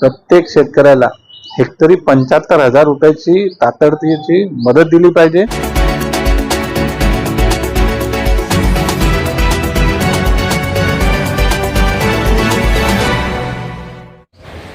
प्रत्येक शेतकऱ्याला हेक्टरी पंच्याहत्तर हजार रुपयाची तातडतीची मदत दिली पाहिजे.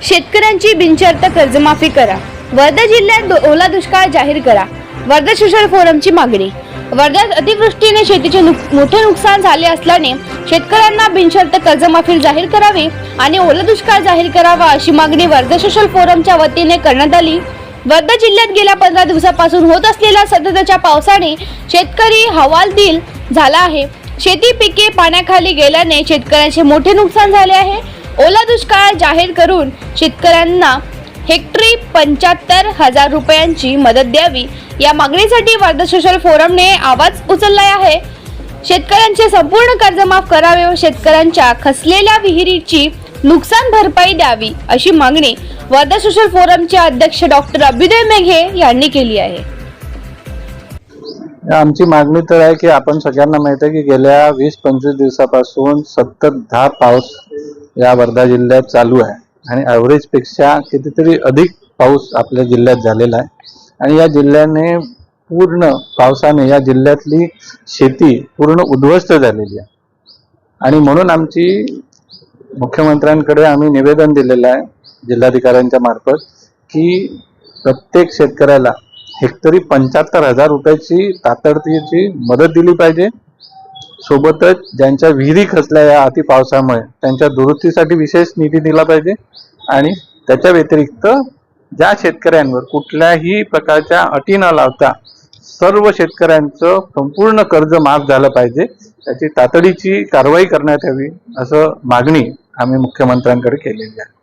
शेतकऱ्यांची बिनशर्त कर्जमाफी करा. वर्धा जिल्ह्यात ओला दुष्काळ जाहीर करा. वर्धा सोशल फोरमची मागणी. वर्ध्यात अतिवृष्टीने शेतीचे नुक- मोठे नुकसान झाले असल्याने शेतकऱ्यांना बिनशर्त कर्जमाफी जाहीर करावी आणि ओला दुष्काळ जाहीर करावा अशी मागणी वर्धा सोशल फोरमच्या वतीने करण्यात आली. वर्धा जिल्ह्यात गेल्या पंधरा दिवसापासून होत असलेल्या सततच्या पावसाने शेतकरी हवालदिल झाला आहे. शेती पिके पाण्याखाली गेल्याने शेतकऱ्यांचे मोठे नुकसान झाले आहे. ओला दुष्काळ जाहीर करून शेतकऱ्यांना हेक्टरी पंच्याहत्तर हजार रुपयांची मदत द्यावी. या मागणीसाठी वर्धा सोशल फोरमने आवाज उचलला आहे. शेतकऱ्यांचे संपूर्ण कर्ज माफ करावे व शेतकऱ्यांच्या खसलेल्या विहिरीची नुकसान भरपाई द्यावी अशी मागणी वर्धा सोशल फोरमचे अध्यक्ष डॉक्टर अभ्युदय मेघे यांनी केली आहे. आमची मागणी तर आहे की आपण सगळ्यांना माहीत आहे की गेल्या वीस पंचवीस दिवसापासून सतत दहा पाऊस या वर्धा जिल्ह्यात चालू आहे. आणि ॲव्हरेजपेक्षा कितीतरी अधिक पाऊस आपल्या जिल्ह्यात झालेला आहे. आणि या जिल्ह्याने पूर्ण पावसाने या जिल्ह्यातली शेती पूर्ण उद्ध्वस्त झालेली आहे. आणि म्हणून आमची मुख्यमंत्र्यांकडे आम्ही निवेदन दिलेलं आहे जिल्हाधिकाऱ्यांच्या मार्फत की प्रत्येक शेतकऱ्याला हेक्टरी पंच्याहत्तर हजार रुपयाची तातडतीची मदत दिली पाहिजे. सोबतच ज्यांच्या विहिरी खचल्या या अति पावसामुळे त्यांच्या दुरुस्तीसाठी विशेष निधी दिला पाहिजे आणि त्याच्या व्यतिरिक्त ज्या शेतकऱ्यांवर कुठल्याही प्रकारच्या अटी न लावता सर्व शेतकऱ्यांचं संपूर्ण कर्ज माफ झालं पाहिजे त्याची तातडीची कारवाई करण्यात यावी असं मागणी आम्ही मुख्यमंत्र्यांकडे केलेली आहे.